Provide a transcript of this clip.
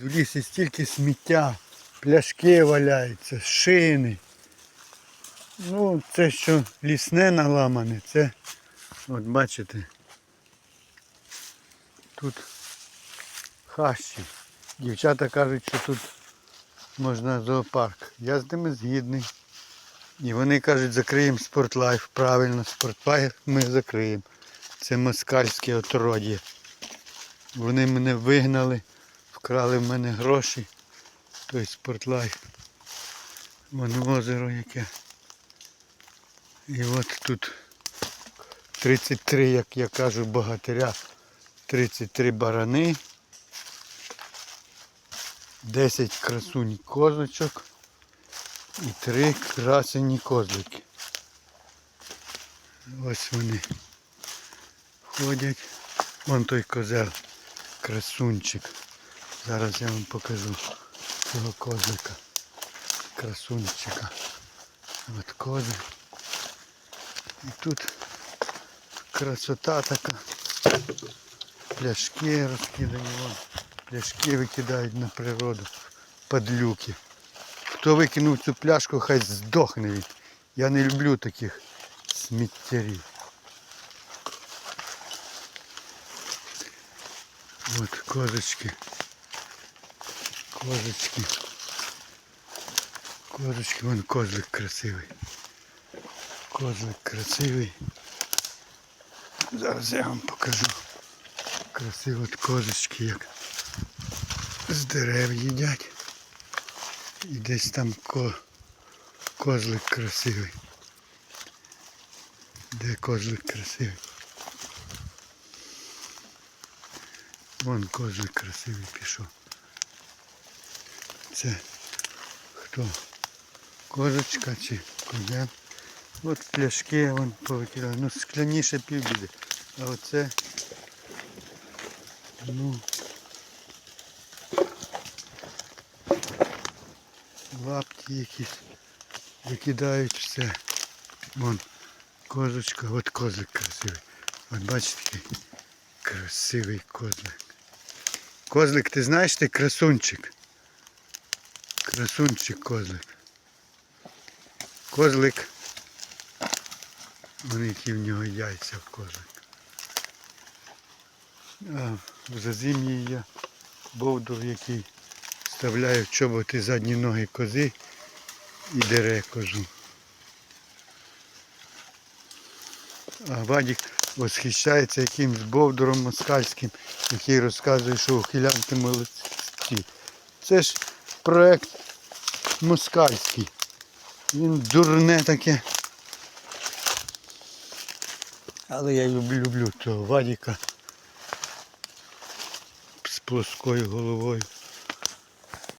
В лісі стільки сміття, пляшки валяються, шини. Ну, це що лісне наламане, це, от бачите, тут хащі. Дівчата кажуть, що тут можна зоопарк. Я з ними згідний. І вони кажуть, закриємо спортлайф. Правильно, спортлайф ми закриємо. Це москальське отродє. Вони мене вигнали, вкрали в мене гроші. Той спортлайф. Вон озеро яке. І от тут 33, як я кажу, богатиря. 33 барани. 10 красунь козочок і 3 красені козлики. Ось вони ходять. Вон той козел, красунчик. Зараз я вам покажу цього козлика. Красунчика. От козик. І тут красота така. Пляшки розкидані. Пляшки викидають на природу. Падлюки. Хто викинув цю пляшку, хай здохне він. Я не люблю таких сміттярів. От козочки. Козочки. Козочки, вон козлик красивий. Козлик красивий. Зараз я вам покажу. Красиві от козочки, як з дерев їдять. І десь там ко... козлик красивий. Де козлик красивий? Вон козлик красивий пішов. Це хто? Козочка чи козян? От пляшки вон повикидали. Ну скляніше півбіди. А оце ну лапті якісь викидають все. Вон козочка, от козлик красивий. От бачите який красивий козлик. Козлик, ти знаєш ти красунчик? Красунчик козлик. Козлик. Вон які в нього яйця в козлик. А в зазим'ї є бовдур, який вставляє в чоботи задні ноги кози і дере козу. А Вадік восхищається якимсь бовдуром москальським, який розказує, що ухилянки молодці. Це ж проект москальський. Він дурне таке. Але я люблю, люблю того Вадіка з плоскою головою.